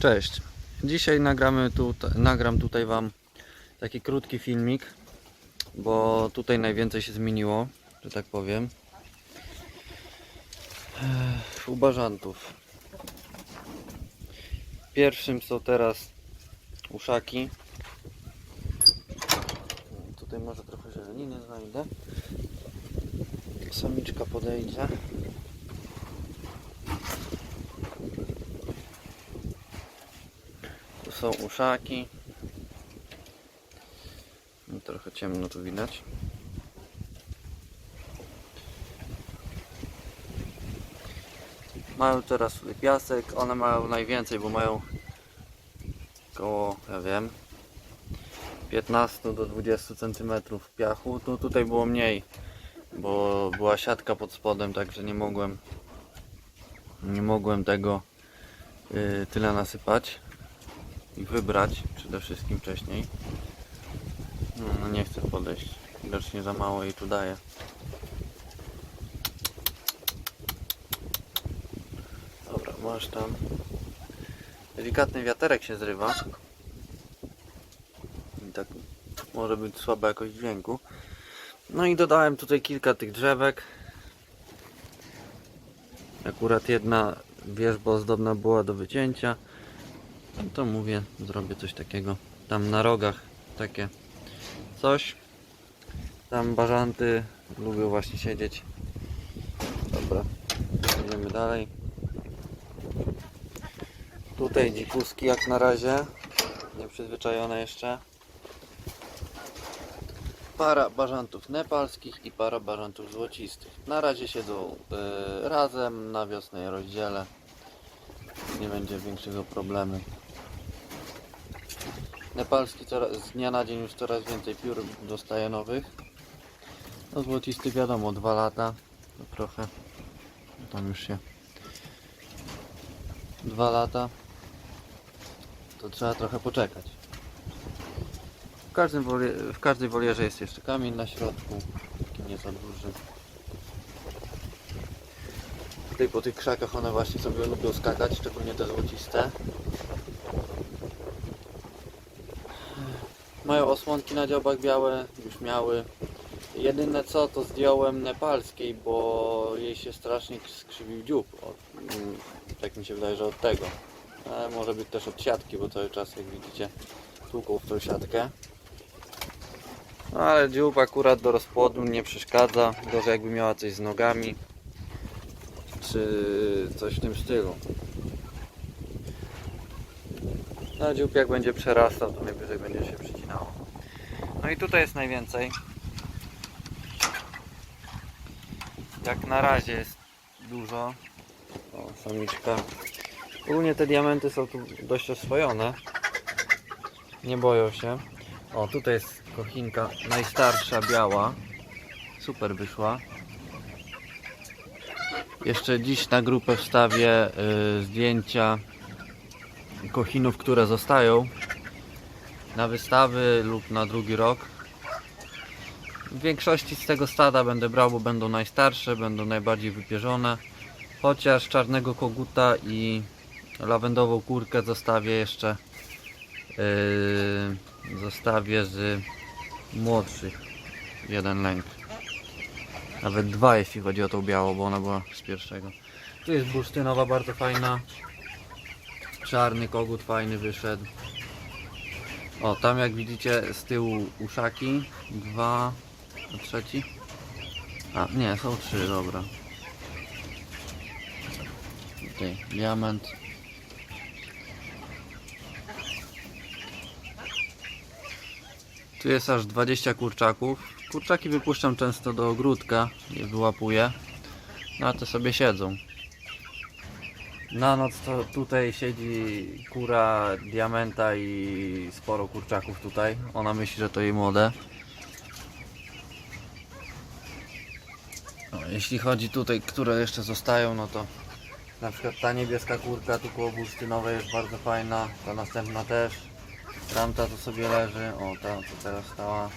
Cześć. Dzisiaj nagramy tu, nagram tutaj Wam taki krótki filmik, bo tutaj najwięcej się zmieniło, że tak powiem. U bażantów. Pierwszym są teraz uszaki. Tutaj może trochę zieleniny znajdę. Samiczka podejdzie. Są uszaki. No, Trochę ciemno tu widać. Mają teraz tutaj piasek. One mają najwięcej, bo mają około, ja wiem, 15 do 20 cm piachu. Tu tutaj było mniej, bo była siatka pod spodem, także nie mogłem nie mogłem tego y, tyle nasypać i wybrać przede wszystkim wcześniej. No, no nie chcę podejść. Widocznie za mało jej tu daje. Dobra, masz tam. Delikatny wiaterek się zrywa. I tak może być słaba jakość dźwięku. No i dodałem tutaj kilka tych drzewek. Akurat jedna wierzba ozdobna była do wycięcia. No to mówię, zrobię coś takiego. Tam na rogach takie coś. Tam bażanty lubią właśnie siedzieć. Dobra, idziemy dalej. Tutaj dzikuski jak na razie. Nieprzyzwyczajone jeszcze. Para bażantów nepalskich i para bażantów złocistych. Na razie siedzą y, razem, na wiosnę je rozdzielę. Nie będzie większego problemu. Nepalski coraz, z dnia na dzień już coraz więcej piór dostaje nowych. No złocisty wiadomo, dwa lata. To trochę. Tam już się. Dwa lata. To trzeba trochę poczekać. W, każdym wolie, w każdej wolierze jest jeszcze kamień na środku. Taki nie za duży. Tutaj po tych krzakach one właśnie sobie lubią skakać, szczególnie te złociste. Mają osłonki na dziobach białe, już miały. Jedyne co to zdjąłem nepalskiej, bo jej się strasznie skrzywił dziób. Od, mm, tak mi się wydaje, że od tego. Ale może być też od siatki, bo cały czas jak widzicie tłuką w tą siatkę. No ale dziób akurat do rozpłodu nie przeszkadza. Gorzej jakby miała coś z nogami. Czy coś w tym stylu. No dziób jak będzie przerastał, to najwyżej będzie się przycinało. No i tutaj jest najwięcej. Jak na razie jest dużo. O, samiczka. Ogólnie te diamenty są tu dość oswojone. Nie boją się. O, tutaj jest kochinka najstarsza, biała. Super wyszła. Jeszcze dziś na grupę wstawię y, zdjęcia kochinów, które zostają na wystawy lub na drugi rok. W większości z tego stada będę brał, bo będą najstarsze, będą najbardziej wypierzone. Chociaż czarnego koguta i lawendową kurkę zostawię jeszcze. Yy, zostawię z młodszych. Jeden lęk. Nawet dwa, jeśli chodzi o tą białą, bo ona była z pierwszego. Tu jest bursztynowa, bardzo fajna. Czarny kogut fajny wyszedł. O, tam jak widzicie z tyłu uszaki. Dwa. A trzeci? A, nie, są trzy, dobra. Tutaj diament. Tu jest aż 20 kurczaków. Kurczaki wypuszczam często do ogródka, je wyłapuję. No a te sobie siedzą. Na noc to tutaj siedzi kura diamenta i sporo kurczaków tutaj. Ona myśli, że to jej młode. No, jeśli chodzi tutaj, które jeszcze zostają, no to na przykład ta niebieska kurka tu koło bursztynowej jest bardzo fajna. Ta następna też. Tamta tu sobie leży. O, ta co teraz stała.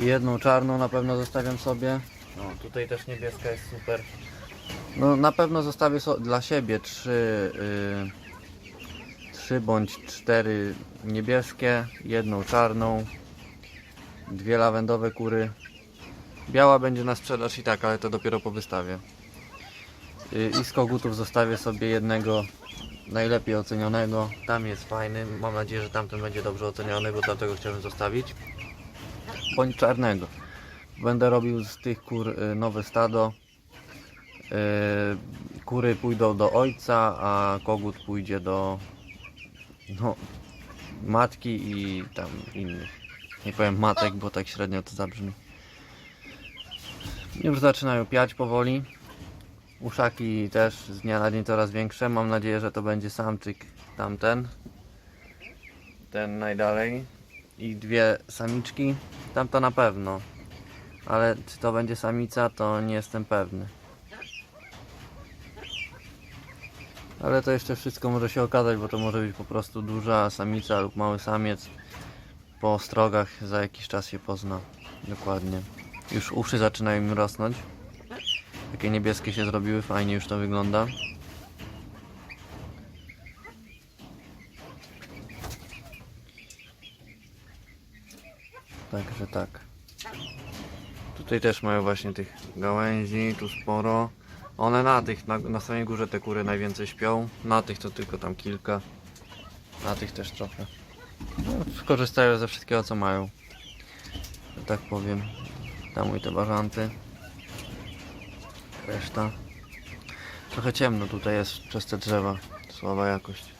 Jedną czarną na pewno zostawiam sobie. O, tutaj też niebieska jest super. No na pewno zostawię so dla siebie trzy, trzy bądź cztery niebieskie, jedną czarną, dwie lawendowe kury. Biała będzie na sprzedaż i tak, ale to dopiero po wystawie. Y, I z kogutów zostawię sobie jednego najlepiej ocenionego. Tam jest fajny. Mam nadzieję, że tamten będzie dobrze oceniony, bo tamtego chciałem zostawić. Bądź czarnego. Będę robił z tych kur y, nowe stado. Y, Kury pójdą do ojca, a kogut pójdzie do no, matki i tam innych. Nie powiem matek, bo tak średnio to zabrzmi. Już zaczynają piać powoli. Uszaki też z dnia na dzień coraz większe. Mam nadzieję, że to będzie samczyk tamten. Ten najdalej. I dwie samiczki. Tamto na pewno. Ale czy to będzie samica, to nie jestem pewny. Ale to jeszcze wszystko może się okazać, bo to może być po prostu duża samica lub mały samiec. Po ostrogach za jakiś czas się pozna. Dokładnie. Już uszy zaczynają im rosnąć. Takie niebieskie się zrobiły, fajnie już to wygląda. Także tak. Tutaj też mają właśnie tych gałęzi, tu sporo. One na tych, na, na samej górze te kury najwięcej śpią. Na tych to tylko tam kilka. Na tych też trochę. No, skorzystają ze wszystkiego co mają. Tak powiem. Tam i te bażanty. Reszta. Trochę ciemno tutaj jest przez te drzewa. Słaba jakość.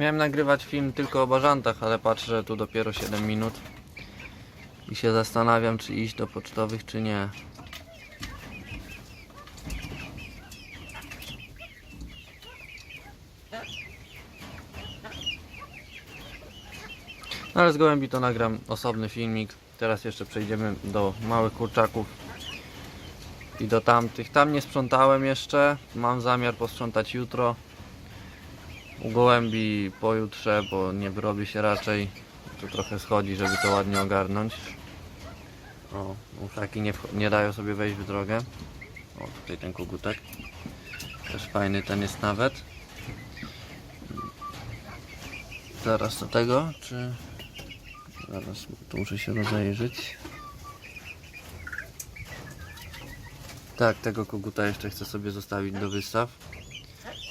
Miałem nagrywać film tylko o bażantach, ale patrzę, tu dopiero 7 minut. I się zastanawiam, czy iść do pocztowych, czy nie. No ale z gołębi to nagram osobny filmik. Teraz jeszcze przejdziemy do małych kurczaków i do tamtych. Tam nie sprzątałem jeszcze. Mam zamiar posprzątać jutro. U gołębi pojutrze, bo nie wyrobi się raczej. Tu trochę schodzi, żeby to ładnie ogarnąć. O, uszaki nie, nie dają sobie wejść w drogę. O, tutaj ten kogutek. Też fajny ten jest nawet. Zaraz do tego, czy... Zaraz, tu muszę się rozejrzeć. Tak, tego koguta jeszcze chcę sobie zostawić do wystaw.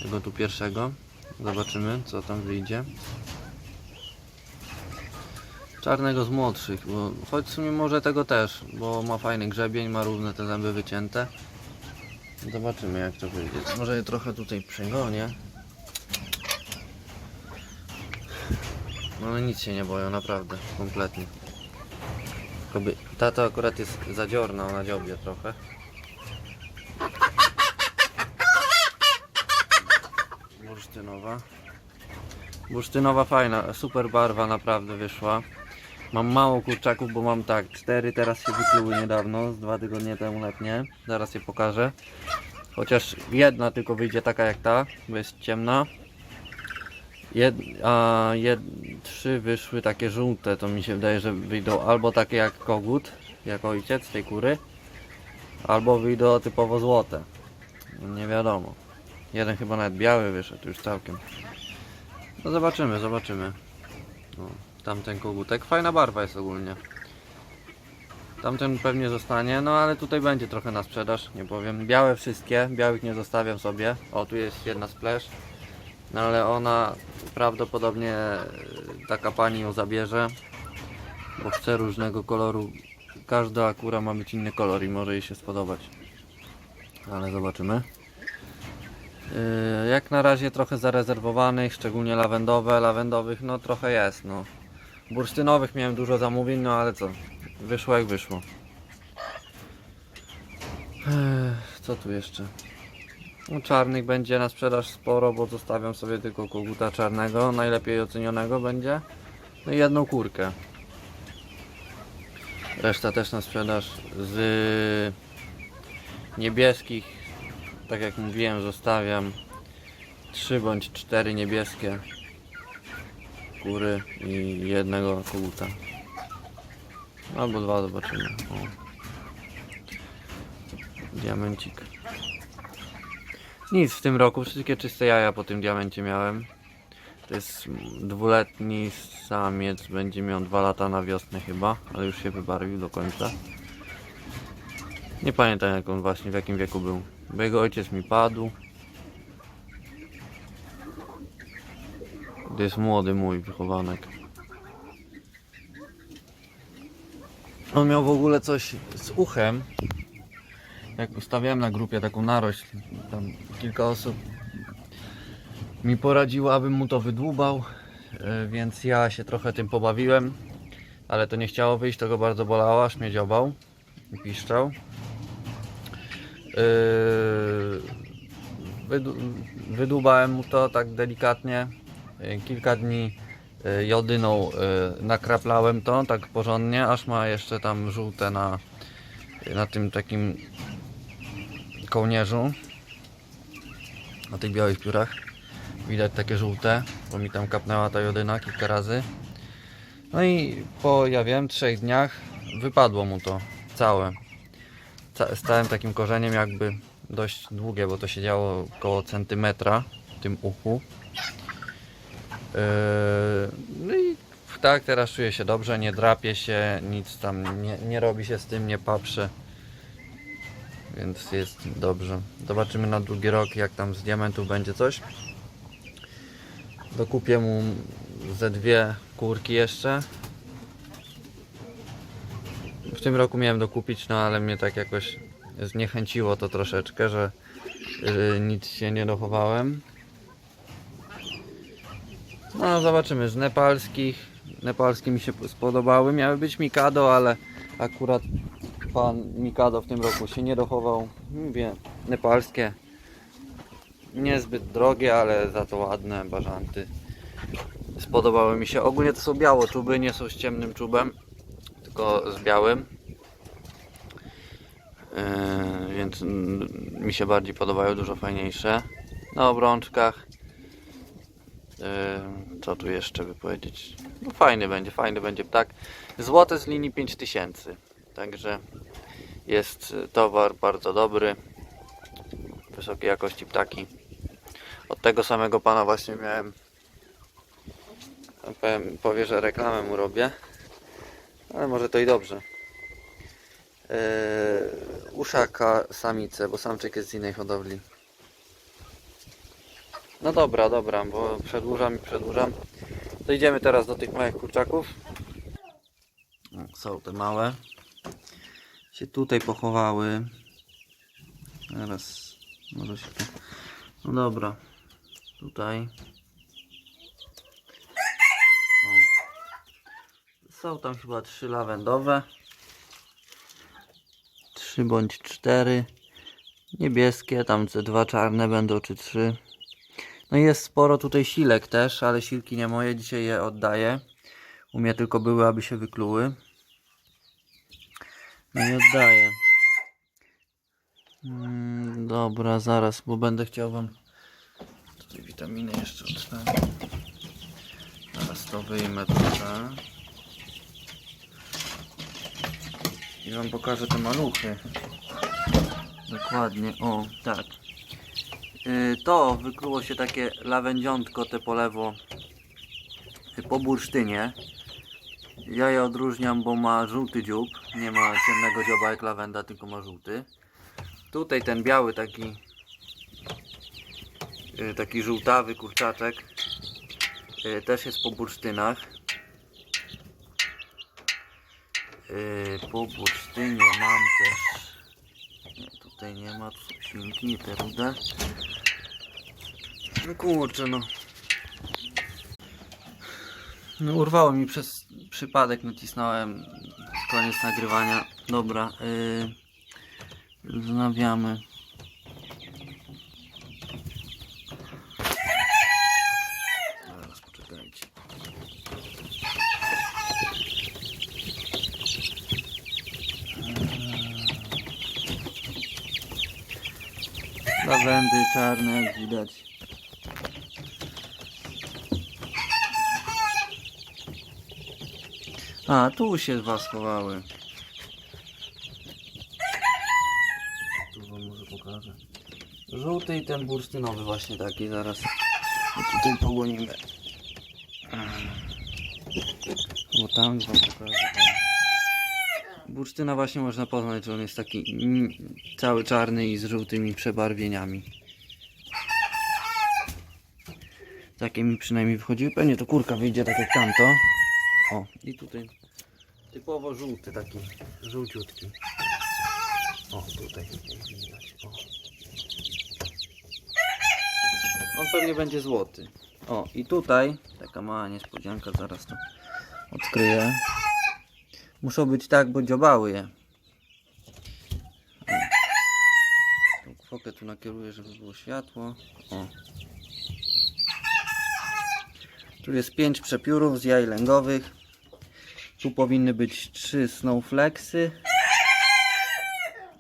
Tego tu pierwszego. Zobaczymy, co tam wyjdzie. Czarnego z młodszych, bo choć w sumie może tego też, bo ma fajny grzebień, ma równe te zęby wycięte. Zobaczymy jak to wyjdzie. Może je trochę tutaj przegonię. No nic się nie boją, naprawdę, kompletnie. Koby... Ta to akurat jest zadziorna, ona dziobie trochę. Bursztynowa. Bursztynowa fajna, super barwa naprawdę wyszła. Mam mało kurczaków, bo mam tak, cztery teraz się wykluły niedawno, z dwa tygodnie temu letnie. Zaraz je pokażę. Chociaż jedna tylko wyjdzie taka jak ta, bo jest ciemna. Jed, a jed, trzy wyszły takie żółte, to mi się wydaje, że wyjdą albo takie jak kogut, jak ojciec tej kury, albo wyjdą typowo złote. Nie wiadomo. Jeden chyba nawet biały wyszedł już całkiem. No zobaczymy, zobaczymy. O, tamten kogutek. Fajna barwa jest ogólnie. Tamten pewnie zostanie, no ale tutaj będzie trochę na sprzedaż, nie powiem. Białe wszystkie, białych nie zostawiam sobie. O, tu jest jedna splash. No ale ona prawdopodobnie e, taka pani ją zabierze, bo chce różnego koloru. Każda akura ma być inny kolor i może jej się spodobać. Ale zobaczymy. Yy, Jak na razie trochę zarezerwowanych, szczególnie lawendowe. Lawendowych no trochę jest, no. Bursztynowych miałem dużo zamówień, no ale co? Wyszło jak wyszło. Ech, Co tu jeszcze? No, czarnych będzie na sprzedaż sporo, bo zostawiam sobie tylko koguta czarnego, najlepiej ocenionego będzie. No i jedną kurkę. Reszta też na sprzedaż z niebieskich tak jak mówiłem, zostawiam 3 bądź 4 niebieskie kury i jednego koguta. Albo dwa zobaczymy. O. Diamencik. Nic w tym roku, wszystkie czyste jaja po tym diamencie miałem. To jest dwuletni samiec, będzie miał dwa lata na wiosnę chyba, ale już się wybarwił do końca. Nie pamiętam jak on właśnie, w jakim wieku był. Bo jego ojciec mi padł. To jest młody mój wychowanek. On miał w ogóle coś z uchem. Jak ustawiałem na grupie taką narośl, tam kilka osób mi poradziło, abym mu to wydłubał, e, więc ja się trochę tym pobawiłem, ale to nie chciało wyjść, to go bardzo bolało, aż mnie dziobał i piszczał. Yy, Wydłubałem mu to tak delikatnie, kilka dni yy, jodyną yy, nakraplałem to tak porządnie, aż ma jeszcze tam żółte na, na tym takim kołnierzu, na tych białych piórach. Widać takie żółte, bo mi tam kapnęła ta jodyna kilka razy. No i po, ja wiem, trzech dniach wypadło mu to całe. Całym takim korzeniem jakby dość długie, bo to się działo około centymetra w tym uchu. Yy, no i tak, teraz czuję się dobrze, nie drapie się, nic tam nie, nie robi się z tym, nie patrzę. Więc jest dobrze. Zobaczymy na drugi rok, jak tam z diamentów będzie coś. Dokupię mu ze dwie kurki jeszcze. W tym roku miałem dokupić, no ale mnie tak jakoś zniechęciło to troszeczkę, że nic się nie dochowałem. No zobaczymy, z nepalskich, nepalskie mi się spodobały, miały być Mikado, ale akurat pan Mikado w tym roku się nie dochował. Mówię, nepalskie niezbyt drogie, ale za to ładne bażanty. Spodobały mi się. Ogólnie to są biało czuby, nie są z ciemnym czubem, tylko z białym. Yy, więc mi się bardziej podobają, dużo fajniejsze. Na obrączkach. Yy, co tu jeszcze by powiedzieć? No fajny będzie, fajny będzie ptak. Złote z linii 5000. Także jest towar bardzo dobry. Wysokiej jakości ptaki. Od tego samego pana właśnie miałem. Powiem, powie, że reklamę mu robię. Ale może to i dobrze. Yy, uszaka samice, bo samczyk jest z innej hodowli. No dobra, dobra, bo przedłużam i przedłużam. To idziemy teraz do tych małych kurczaków. O, Są te małe. Się tutaj pochowały. Teraz może się. No dobra. Tutaj. Są tam chyba trzy lawendowe. Trzy bądź cztery. Niebieskie, tam te dwa czarne będą, czy trzy. No i jest sporo tutaj silek też, ale silki nie moje, dzisiaj je oddaję. U mnie tylko były, aby się wykluły. No i oddaję. Mm, dobra, zaraz, bo będę chciał wam tutaj witaminy jeszcze odstawić. Zaraz to wyjmę trochę. I wam pokażę te maluchy. Dokładnie, o, tak. Y, To wykluło się takie lawędziątko te po lewo y, po bursztynie. Ja je odróżniam, bo ma żółty dziób. Nie ma ciemnego dzioba jak lawenda, tylko ma żółty. Tutaj ten biały taki y, taki żółtawy kurczaczek też jest po bursztynach. Y, Po bursztynie mam też nie, tutaj nie ma, tu są świnki, te rude. No kurczę no. No urwało mi przez przypadek, nacisnąłem koniec nagrywania. Dobra, yy, wznawiamy. Zaraz poczekajcie. Lawendy czarne, jak widać. A, tu się dwa schowały. Tu wam może pokażę. Żółty i ten bursztynowy właśnie taki, zaraz tutaj pogonimy. Bo tam wam pokażę. Bursztyna właśnie można poznać, że on jest taki cały czarny i z żółtymi przebarwieniami. Takie mi przynajmniej wychodziły. Pewnie to kurka wyjdzie tak jak tamto. O, i tutaj typowo żółty taki, żółciutki. O, tutaj widać. On pewnie będzie złoty. O, i tutaj taka mała niespodzianka, zaraz to odkryję. Muszą być tak, bo dziobały je. Tą kwokę tu nakieruję, żeby było światło. O. Tu jest 5 przepiórów z jaj lęgowych. Tu powinny być 3 snowflakesy.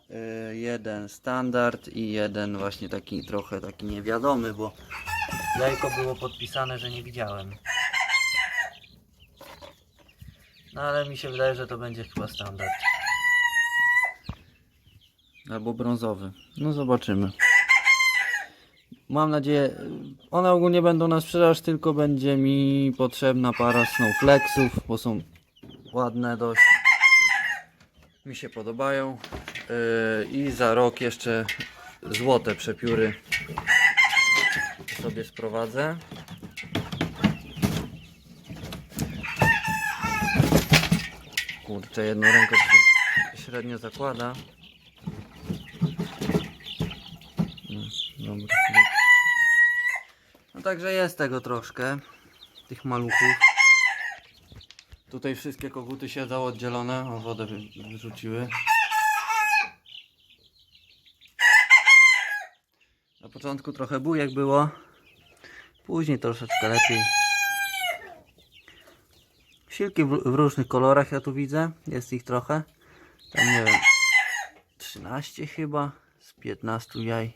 Yy, jeden standard i jeden właśnie taki trochę taki niewiadomy, bo jajko było podpisane, że nie widziałem. No ale mi się wydaje, że to będzie chyba standard. Albo brązowy. No zobaczymy. Mam nadzieję, one ogólnie będą na sprzedaż, tylko będzie mi potrzebna para snowflakesów, bo są ładne dość. Mi się podobają. Yy, I za rok jeszcze złote przepióry sobie sprowadzę. Kurczę, jedną rękę średnio zakłada. No. No także jest tego troszkę, tych maluchów. Tutaj wszystkie koguty siedzą oddzielone, o wodę wy- wyrzuciły. Na początku trochę bujek było, później troszeczkę lepiej. Silki w, w różnych kolorach ja tu widzę, jest ich trochę. Tam nie wiem, 13 chyba z 15 jaj.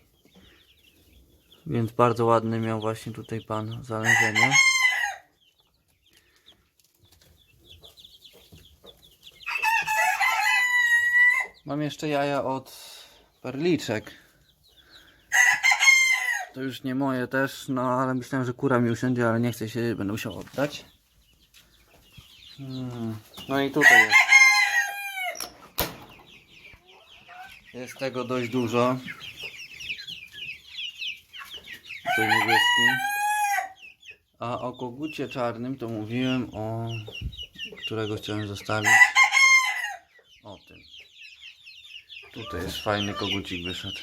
Więc bardzo ładny miał właśnie tutaj pan zalężenie. Mam jeszcze jaja od perliczek. To już nie moje też, no ale myślałem, że kura mi usiądzie, ale nie chcę się, będę musiał oddać. No i tutaj jest. Jest tego dość dużo. Tutaj niebieski. A o kogucie czarnym to mówiłem o którego chciałem zostawić. O tym. Tutaj jest fajny kogucik wyszedł.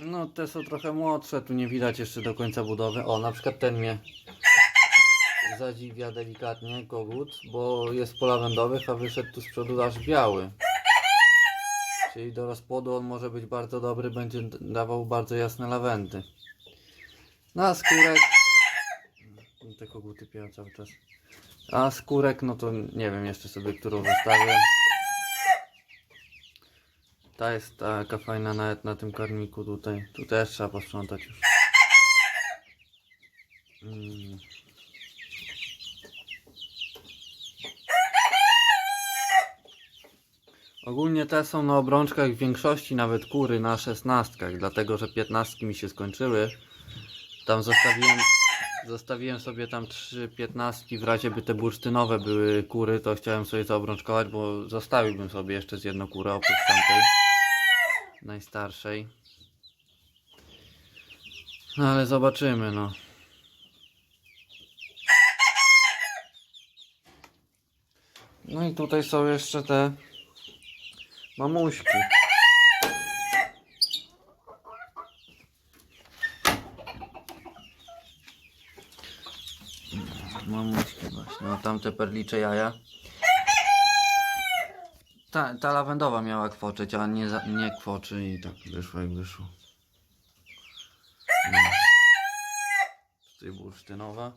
No te są trochę młodsze, tu nie widać jeszcze do końca budowy. O, na przykład ten mnie zadziwia delikatnie kogut, bo jest po lawendowych, a wyszedł tu z przodu aż biały. Czyli do rozpłodu on może być bardzo dobry, będzie dawał bardzo jasne lawendy. Na skórek. Te koguty piją cały czas. A skórek, no to nie wiem jeszcze sobie, którą zostawię. Ta jest taka fajna nawet na tym karmiku tutaj. Tu też trzeba posprzątać już. Mm. Ogólnie te są na obrączkach w większości nawet kury na szesnastkach, dlatego że piętnastki mi się skończyły. Tam zostawiłem, zostawiłem sobie tam trzy piętnastki w razie by te bursztynowe były kury, to chciałem sobie zaobrączkować, bo zostawiłbym sobie jeszcze z jedną kurę oprócz tamtej najstarszej. No ale zobaczymy no. No i tutaj są jeszcze te mamuśki. Mamuśki właśnie, no tamte perlicze jaja. Ta, ta lawendowa miała kwoczyć, a nie, za, nie kwoczy i tak wyszło jak wyszło. No. Tutaj bursztynowa.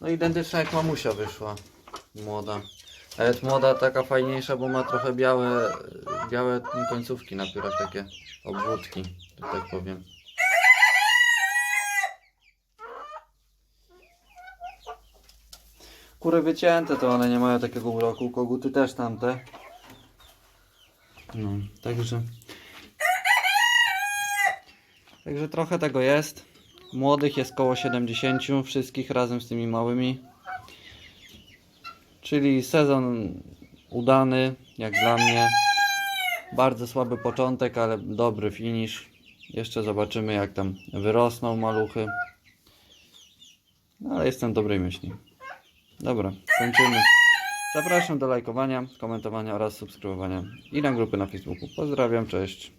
No identyczna jak mamusia wyszła. Młoda. Nawet młoda taka fajniejsza, bo ma trochę białe, białe końcówki na piórach, takie obwódki, że tak powiem. Kury wycięte to one nie mają takiego uroku, koguty też tamte. No, także... Także trochę tego jest. Młodych jest koło 70, wszystkich razem z tymi małymi. Czyli sezon udany, jak dla mnie. Bardzo słaby początek, ale dobry finish. Jeszcze zobaczymy, jak tam wyrosną maluchy. No, ale jestem dobrej myśli. Dobra, kończymy. Zapraszam do lajkowania, komentowania oraz subskrybowania i na grupy na Facebooku. Pozdrawiam, cześć.